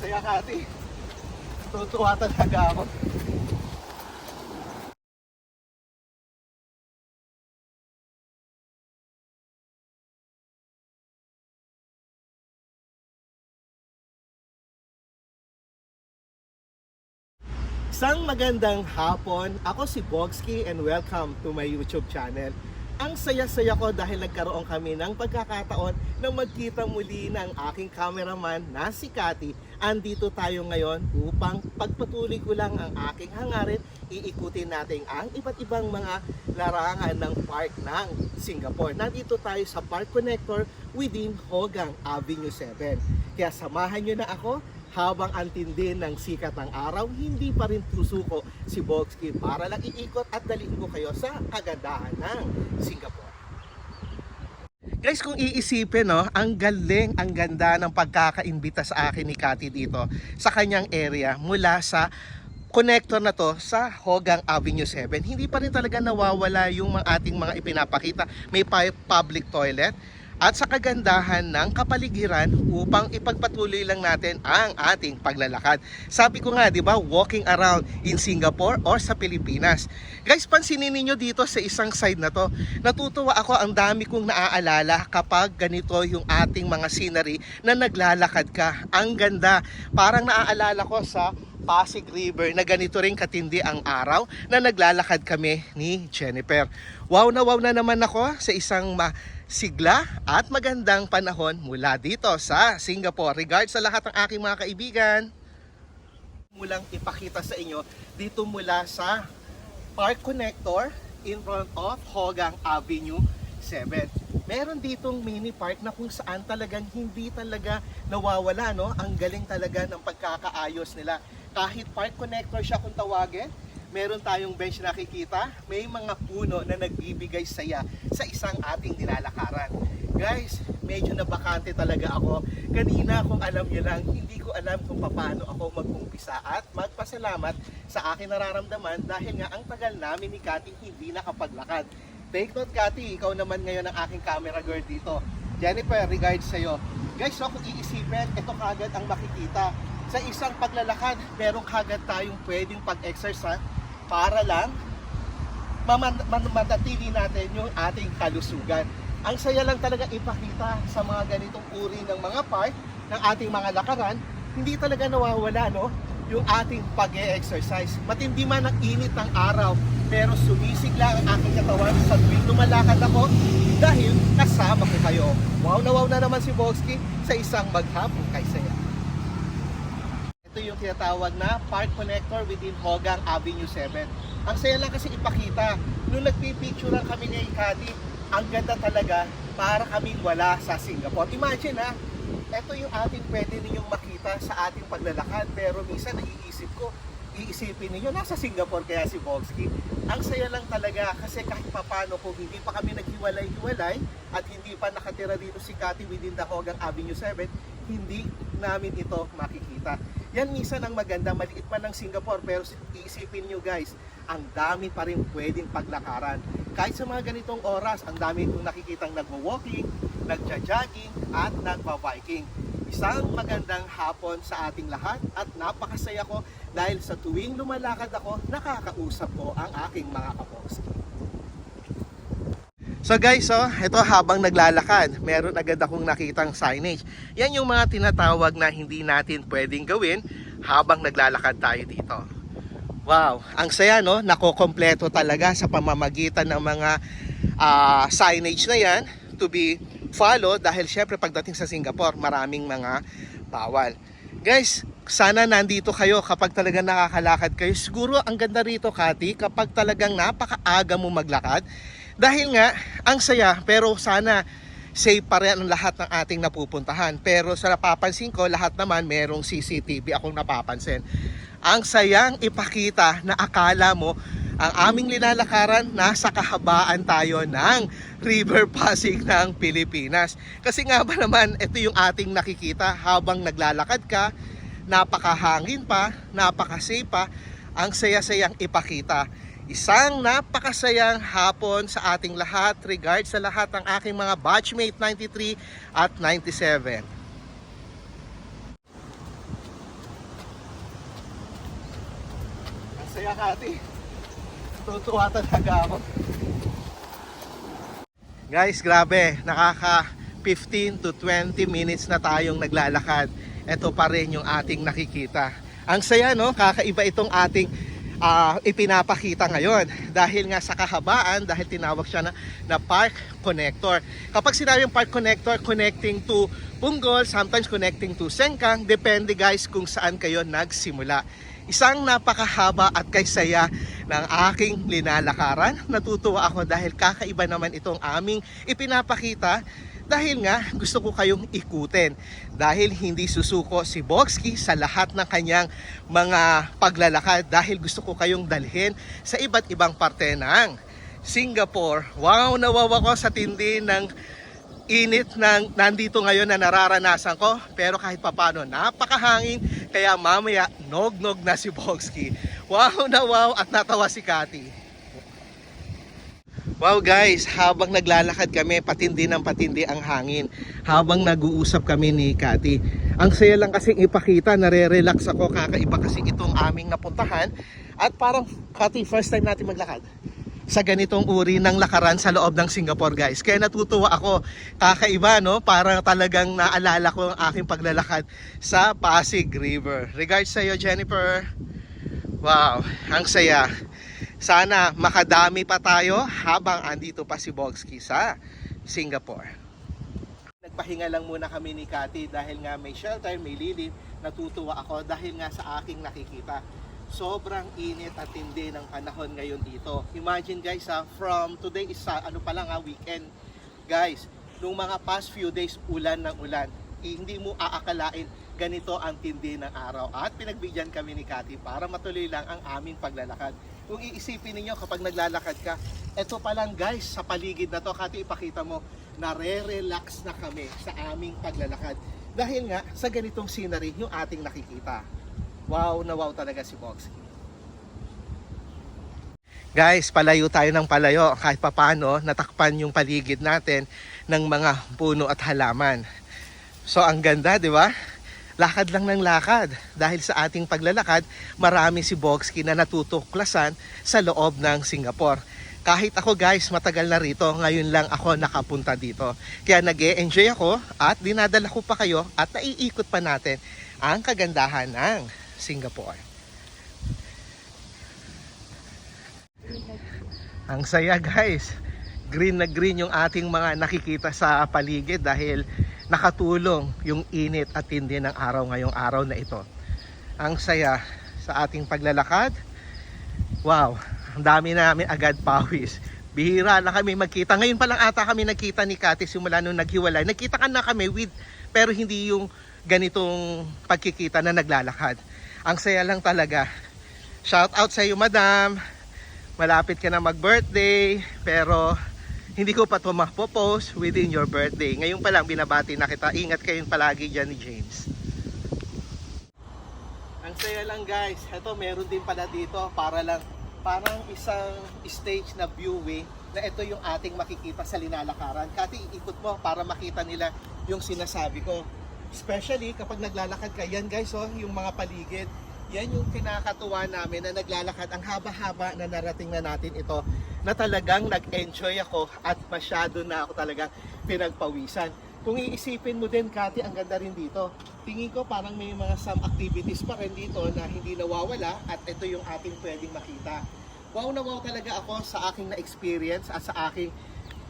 saya kati. Tutuwa talaga ako. Isang magandang hapon. Ako si Bogsky and welcome to my YouTube channel. Ang saya-saya ko dahil nagkaroon kami ng pagkakataon na magkita muli ng aking cameraman na si Cathy. Andito tayo ngayon upang pagpatuloy ko lang ang aking hangarin. Iikutin natin ang iba't ibang mga larangan ng park ng Singapore. Nandito tayo sa Park Connector within Hogang Avenue 7. Kaya samahan nyo na ako habang antindi ng sikat ng araw, hindi pa rin tusuko si Bogsky para lang iikot at dalhin ko kayo sa kagandahan ng Singapore. Guys, kung iisipin, no, ang galing, ang ganda ng pagkakaimbita sa akin ni Cathy dito sa kanyang area mula sa connector na to sa Hogang Avenue 7. Hindi pa rin talaga nawawala yung mga ating mga ipinapakita. May public toilet, at sa kagandahan ng kapaligiran upang ipagpatuloy lang natin ang ating paglalakad. Sabi ko nga, 'di ba, walking around in Singapore or sa Pilipinas. Guys, pansinin niyo dito sa isang side na 'to. Natutuwa ako ang dami kong naaalala kapag ganito yung ating mga scenery na naglalakad ka. Ang ganda. Parang naaalala ko sa Pasig River na ganito rin katindi ang araw na naglalakad kami ni Jennifer. Wow na wow na naman ako sa isang masigla at magandang panahon mula dito sa Singapore. Regards sa lahat ng aking mga kaibigan. Mulang ipakita sa inyo dito mula sa Park Connector in front of Hogang Avenue 7. Meron ditong mini park na kung saan talagang hindi talaga nawawala no. Ang galing talaga ng pagkakaayos nila. Kahit park connector siya kung tawagin, meron tayong bench na nakikita, may mga puno na nagbibigay saya sa isang ating nilalakaran. Guys, medyo nabakante talaga ako. Kanina, kung alam niyo lang, hindi ko alam kung paano ako mag-umpisa at magpasalamat sa aking nararamdaman dahil nga ang tagal namin ni Cathy hindi nakapaglakad. Take note, Cathy, ikaw naman ngayon ang aking camera girl dito. Jennifer, regards sa'yo. Guys, so, kung iisipin, ito kagad ang makikita. Sa isang paglalakad, meron kagad tayong pwedeng pag-exercise para lang maman- man- manatili natin yung ating kalusugan. Ang saya lang talaga ipakita sa mga ganitong uri ng mga park ng ating mga lakaran, hindi talaga nawawala no, yung ating pag-exercise. Matindi man ang init ng araw, pero sumisigla ang aking katawan sa tuwing lumalakad ako dahil kasama ko kayo. Wow na wow na naman si Bogsky sa isang maghapong kay saya. Ito yung tinatawag na Park Connector within Hogang Avenue 7. Ang saya lang kasi ipakita. Nung nagpipicture lang kami ni Kadi, ang ganda talaga para kaming wala sa Singapore. Imagine ha, ito yung ating pwede ninyong makita sa ating paglalakad. Pero minsan naiisip ko, iisipin ninyo, nasa Singapore kaya si Bogsky. Ang saya lang talaga kasi kahit papano kung hindi pa kami naghiwalay-hiwalay at hindi pa nakatira dito si Cathy within the Hogang Avenue 7, hindi namin ito makikita. Yan minsan ang maganda, maliit man ng Singapore pero iisipin nyo guys, ang dami pa rin pwedeng paglakaran. Kahit sa mga ganitong oras, ang dami kong nakikitang nagwo-walking, nagja-jogging at nagpa-biking. Isang magandang hapon sa ating lahat at napakasaya ko dahil sa tuwing lumalakad ako, nakakausap ko ang aking mga kaposki. So guys, so, ito habang naglalakad, meron agad akong nakitang signage. Yan yung mga tinatawag na hindi natin pwedeng gawin habang naglalakad tayo dito. Wow, ang saya no, nakokompleto talaga sa pamamagitan ng mga ah, signage na yan to be followed dahil syempre pagdating sa Singapore, maraming mga bawal. Guys, sana nandito kayo kapag talagang nakakalakad kayo. Siguro ang ganda rito, Kati, kapag talagang napakaaga mo maglakad. Dahil nga, ang saya, pero sana safe pa rin ang lahat ng ating napupuntahan. Pero sa napapansin ko, lahat naman merong CCTV akong napapansin. Ang sayang ipakita na akala mo ang aming linalakaran, nasa kahabaan tayo ng River Pasig ng Pilipinas. Kasi nga ba naman, ito yung ating nakikita habang naglalakad ka, napakahangin pa, napakasafe pa, ang saya-sayang ipakita. Isang napakasayang hapon sa ating lahat. Regard sa lahat ng aking mga batchmate 93 at 97. Ang saya ka ate. Tutuwa talaga ako. Guys, grabe. Nakaka 15 to 20 minutes na tayong naglalakad. Ito pa rin yung ating nakikita. Ang saya no, kakaiba itong ating ah, ipinapakita ngayon. Dahil nga sa kahabaan, dahil tinawag siya na, na Park Connector. Kapag sinabing Park Connector, connecting to Punggol, sometimes connecting to Sengkang, depende guys kung saan kayo nagsimula. Isang napakahaba at kaysaya ng aking linalakaran. Natutuwa ako dahil kakaiba naman itong aming ipinapakita dahil nga gusto ko kayong ikutin. Dahil hindi susuko si Boxky sa lahat ng kanyang mga paglalakad dahil gusto ko kayong dalhin sa iba't ibang parte ng Singapore. Wow, nawawa ko sa tindi ng init ng nandito ngayon na nararanasan ko pero kahit papano napakahangin kaya mamaya nog-nog na si Bogsky. Wow na wow at natawa si Cathy. Wow guys, habang naglalakad kami, patindi ng patindi ang hangin. Habang nag-uusap kami ni Cathy. Ang saya lang kasing ipakita, nare-relax ako, kakaiba kasi itong aming napuntahan. At parang, Cathy, first time natin maglakad sa ganitong uri ng lakaran sa loob ng Singapore guys. Kaya natutuwa ako, kakaiba no, para talagang naalala ko ang aking paglalakad sa Pasig River. Regards sa iyo Jennifer. Wow, ang saya. Sana makadami pa tayo habang andito pa si Bogsky sa Singapore. Nagpahinga lang muna kami ni Cathy dahil nga may shelter, may lilim. Natutuwa ako dahil nga sa aking nakikita sobrang init at tindi ng panahon ngayon dito. Imagine guys ha, from today is sa ano pa lang ha, weekend. Guys, nung mga past few days ulan ng ulan, eh, hindi mo aakalain ganito ang tindi ng araw. At pinagbigyan kami ni Cathy para matuloy lang ang aming paglalakad. Kung iisipin ninyo kapag naglalakad ka, eto pa lang guys, sa paligid na to, Cathy ipakita mo, nare-relax na kami sa aming paglalakad. Dahil nga, sa ganitong scenery, yung ating nakikita. Wow na wow talaga si Boxy. Guys, palayo tayo ng palayo. Kahit papano, natakpan yung paligid natin ng mga puno at halaman. So, ang ganda, di ba? Lakad lang ng lakad. Dahil sa ating paglalakad, marami si Boxky na natutuklasan sa loob ng Singapore. Kahit ako guys, matagal na rito, ngayon lang ako nakapunta dito. Kaya nag enjoy ako at dinadala ko pa kayo at naiikot pa natin ang kagandahan ng Singapore. Ang saya guys. Green na green yung ating mga nakikita sa paligid dahil nakatulong yung init at tindi ng araw ngayong araw na ito. Ang saya sa ating paglalakad. Wow, ang dami namin agad pawis. Bihira na kami magkita. Ngayon pa lang ata kami nagkita ni Kati simula nung naghiwalay. Nagkita ka na kami with pero hindi yung ganitong pagkikita na naglalakad. Ang saya lang talaga. Shout out sa iyo, madam. Malapit ka na mag-birthday, pero hindi ko pa ito mapopost within your birthday. Ngayon pa lang binabati na kita. Ingat kayong palagi dyan ni James. Ang saya lang guys. Ito meron din pala dito para lang parang isang stage na viewing na ito yung ating makikita sa linalakaran. Kati iikot mo para makita nila yung sinasabi ko. Especially kapag naglalakad ka, yan guys, oh, yung mga paligid. Yan yung kinakatuwa namin na naglalakad. Ang haba-haba na narating na natin ito na talagang nag-enjoy ako at masyado na ako talagang pinagpawisan. Kung iisipin mo din, Kati, ang ganda rin dito. Tingin ko parang may mga some activities pa rin dito na hindi nawawala at ito yung ating pwedeng makita. Wow na wow talaga ako sa aking na-experience at sa aking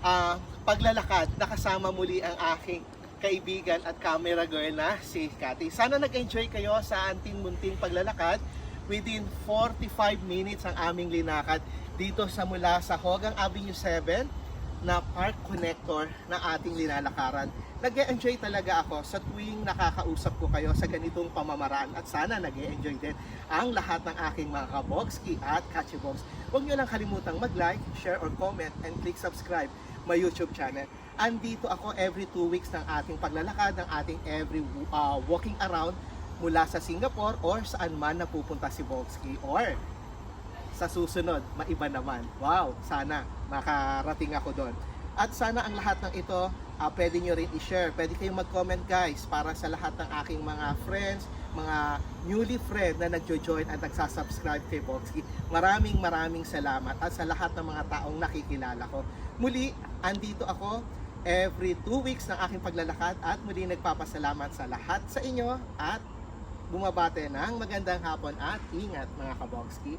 ah, paglalakad. Nakasama muli ang aking kaibigan at camera girl na si Cathy. Sana nag-enjoy kayo sa anting-munting paglalakad. Within 45 minutes ang aming linakad dito sa mula sa Hogang Avenue 7 na park connector ng ating linalakaran. Nag-enjoy talaga ako sa tuwing nakakausap ko kayo sa ganitong pamamaraan at sana nag enjoy din ang lahat ng aking mga kabogski at kachibogs. Huwag nyo lang kalimutang mag-like, share or comment and click subscribe my YouTube channel. Andito ako every two weeks ng ating paglalakad, ng ating every uh, walking around mula sa Singapore or saan man napupunta si Bogsky or sa susunod, maiba naman. Wow, sana makarating ako doon. At sana ang lahat ng ito ah, pwede nyo rin i-share. Pwede kayong mag-comment guys para sa lahat ng aking mga friends, mga newly friend na nagjo-join at nagsasubscribe kay Boxky. Maraming maraming salamat at sa lahat ng mga taong nakikilala ko. Muli, andito ako every two weeks ng aking paglalakad at muli nagpapasalamat sa lahat sa inyo at bumabate ng magandang hapon at ingat mga kaboxki.